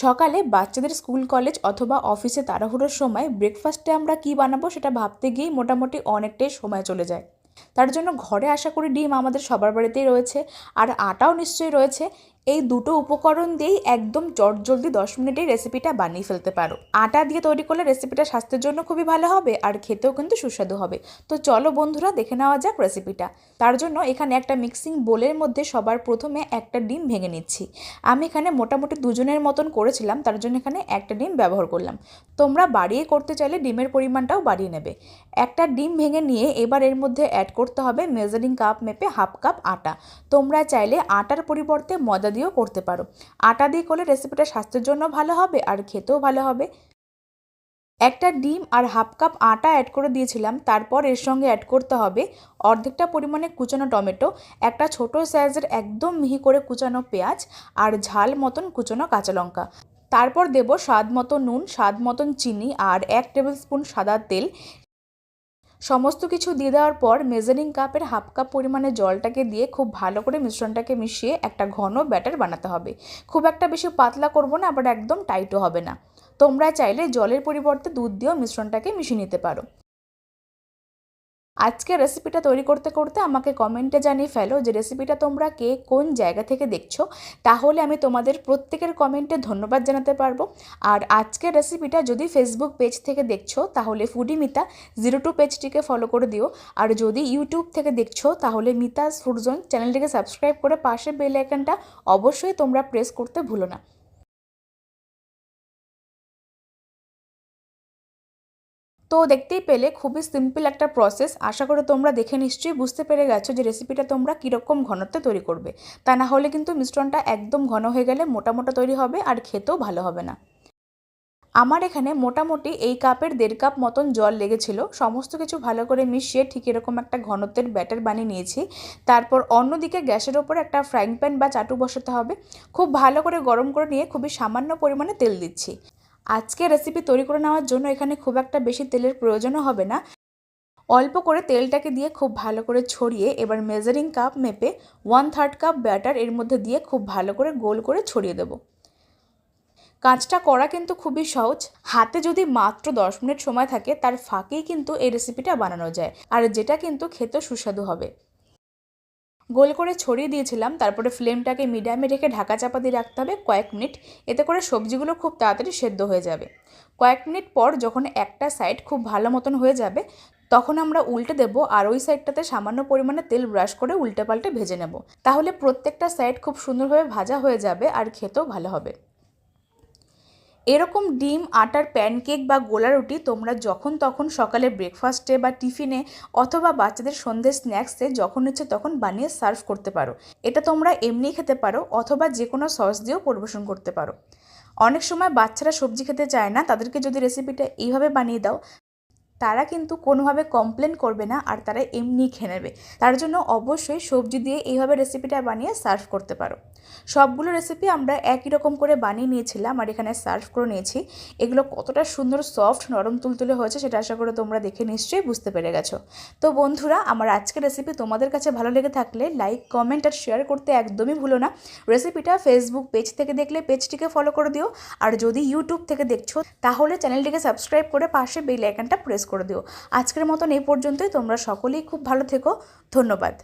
সকালে বাচ্চাদের school, college অথবা অফিসে তাড়াহুড়োর সময় ব্রেকফাস্টে আমরা কি বানাবো সেটা ভাবতে গিয়েই মোটামুটি অনেকটাই সময় চলে যায়। তার জন্য ঘরে আশা করি ডিম আমাদের সবার বাড়িতেই রয়েছে। আর আটাও নিশ্চয়ই রয়েছে। এই দুটো উপকরণ দিয়েই একদম চটজলদি দশ মিনিটেই রেসিপিটা বানিয়ে ফেলতে পারো। আটা দিয়ে তৈরি করলে রেসিপিটা স্বাস্থ্যের জন্য খুবই ভালো হবে আর খেতেও কিন্তু সুস্বাদু হবে। তো চলো বন্ধুরা, দেখে নেওয়া যাক রেসিপিটা তার জন্য এখানে একটা মিক্সিং বোলের মধ্যে সবার প্রথমে একটা ডিম ভেঙে নিচ্ছি। আমি এখানে মোটামুটি দুজনের মতন করেছিলাম, তার জন্য এখানে একটা ডিম ব্যবহার করলাম। তোমরা বাড়িয়ে করতে চাইলে ডিমের পরিমাণটাও বাড়িয়ে নেবে। একটা ডিম ভেঙে নিয়ে এবার এর মধ্যে অ্যাড করতে হবে মেজারিং কাপ মেপে হাফ কাপ আটা। তোমরা চাইলে আটার পরিবর্তে ময়দা দিয়েও করতে পারো। আটা দিয়ে করলে রেসিপিটা স্বাস্থ্যের জন্য ভালো হবে আর খেতেও ভালো হবে। একটা ডিম আর হাফ কাপ আটা অ্যাড করে দিয়েছিলাম, তারপর এর সঙ্গে অ্যাড করতে হবে অর্ধেকটা পরিমাণে কুচানো টমেটো, একটা ছোট সাইজের একদম মিহি করে কুচানো পেঁয়াজ আর ঝাল মতন কুচানো কাঁচা লঙ্কা। তারপর দেব স্বাদ মতো নুন, স্বাদ মতন চিনি আর এক টেবিল স্পুন সাদা তেল। সমস্ত কিছু দিয়ে দেওয়ার পর মেজারিং কাপের হাফ কাপ পরিমাণে জলটাকে দিয়ে খুব ভালো করে মিশ্রণটাকে মিশিয়ে একটা ঘন ব্যাটার বানাতে হবে। খুব একটা বেশি পাতলা করব না, আবার একদম টাইটও হবে না। তোমরা চাইলে জলের পরিবর্তে দুধ দিয়েও মিশ্রণটাকে মিশিয়ে নিতে পারো। আজকে রেসিপিটা তৈরি করতে করতে আমাকে কমেন্টে জানিয়ে ফেলো যে রেসিপিটা তোমরা কে কোন জায়গা থেকে দেখছ। তাহলে আমি তোমাদের প্রত্যেকের কমেন্টে ধন্যবাদ জানাতে পারব। আর আজকের রেসিপিটা যদি ফেসবুক পেজ থেকে দেখছ, তাহলে ফুডি মিতা জিরো টু পেজটিকে ফলো করে দিও। আর যদি ইউটিউব থেকে দেখছ, তাহলে মিতাস ফুডজোন চ্যানেলটিকে সাবস্ক্রাইব করে পাশে বেল আইকনটা অবশ্যই তোমরা প্রেস করতে ভুলো না। তো দেখতেই পেলে খুবই সিম্পল একটা প্রসেস আশা করে তোমরা দেখে নিশ্চয়ই বুঝতে পেরে গেছো যে রেসিপিটা তোমরা কীরকম ঘনত্বে তৈরি করবে। তা না হলে কিন্তু মিশ্রণটা একদম ঘন হয়ে গেলে মোটা মোটা তৈরি হবে আর খেতেও ভালো হবে না। আমার এখানে মোটামুটি এই কাপের দেড় কাপ মতন জল লেগেছিল। সমস্ত কিছু ভালো করে মিশিয়ে ঠিক এরকম একটা ঘনত্বের ব্যাটার বানিয়ে নিয়েছি। তারপর অন্যদিকে গ্যাসের ওপর একটা ফ্রাইং প্যান বা চাটু বসাতে হবে। খুব ভালো করে গরম করে নিয়ে খুবই সামান্য পরিমাণে তেল দিচ্ছি। আজকে রেসিপি তৈরি করে নেওয়ার জন্য এখানে খুব একটা বেশি তেলের প্রয়োজনও হবে না। অল্প করে তেলটাকে দিয়ে খুব ভালো করে ছড়িয়ে এবার মেজারিং কাপ মেপে ওয়ান থার্ড কাপ ব্যাটার এর মধ্যে দিয়ে খুব ভালো করে গোল করে ছড়িয়ে দেবো। কাজটা করা কিন্তু খুবই সহজ। হাতে যদি মাত্র দশ মিনিট সময় থাকে, তার ফাঁকেই কিন্তু এই রেসিপিটা বানানো যায়। আর যেটা কিন্তু খেতে সুস্বাদু হবে। গোল করে ছড়িয়ে দিয়েছিলাম, তারপরে ফ্লেমটাকে মিডিয়ামে রেখে ঢাকা চাপা দিয়ে রাখতে হবে কয়েক মিনিট। এতে করে সবজিগুলো খুব তাড়াতাড়ি সেদ্ধ হয়ে যাবে। কয়েক মিনিট পর যখন একটা সাইড খুব ভালো মতন হয়ে যাবে, তখন আমরা উল্টে দেব আর ওই সাইডটাতে সামান্য পরিমাণে তেল ব্রাশ করে উল্টে পাল্টে ভেজে নেব। তাহলে প্রত্যেকটা সাইড খুব সুন্দরভাবে ভাজা হয়ে যাবে আর খেতেও ভালো হবে। এরকম ডিম, আটার প্যানকেক বা গোলা রুটি তোমরা যখন তখন সকালে ব্রেকফাস্টে বা টিফিনে অথবা বাচ্চাদের সন্ধ্যে স্ন্যাক্সে যখন ইচ্ছে তখন বানিয়ে সার্ভ করতে পারো। এটা তোমরা এমনি খেতে পারো অথবা যে কোনো সস দিয়েও পরিবেশন করতে পারো। অনেক সময় বাচ্চারা সবজি খেতে চায় না, তাদেরকে যদি রেসিপিটা এইভাবে বানিয়ে দাও তারা কিন্তু কোনোভাবে কমপ্লেন করবে না আর তারা এমনি খেয়ে নেবে। তার জন্য অবশ্যই সবজি দিয়ে এইভাবে রেসিপিটা বানিয়ে সার্ভ করতে পারো। সবগুলো রেসিপি আমরা একই রকম করে বানিয়ে নিয়েছিলাম আর এখানে সার্ভ করে নিয়েছি। এগুলো কতটা সুন্দর সফট নরম তুলতুলে হয়েছে সেটা আশা করে তোমরা দেখে নিশ্চয়ই বুঝতে পেরে গেছো। তো বন্ধুরা, আমার আজকের রেসিপি তোমাদের কাছে ভালো লেগে থাকলে লাইক কমেন্ট আর শেয়ার করতে একদমই ভুলো না। রেসিপিটা ফেসবুক পেজ থেকে দেখলে পেজটিকে ফলো করে দিও। আর যদি ইউটিউব থেকে দেখছ, তাহলে চ্যানেলটিকে সাবস্ক্রাইব করে পাশে বেল আইকনটা প্রেস করে দিও। আজকের মতন এই পর্যন্তই। তোমরা সকলেই খুব ভালো থেকো। ধন্যবাদ।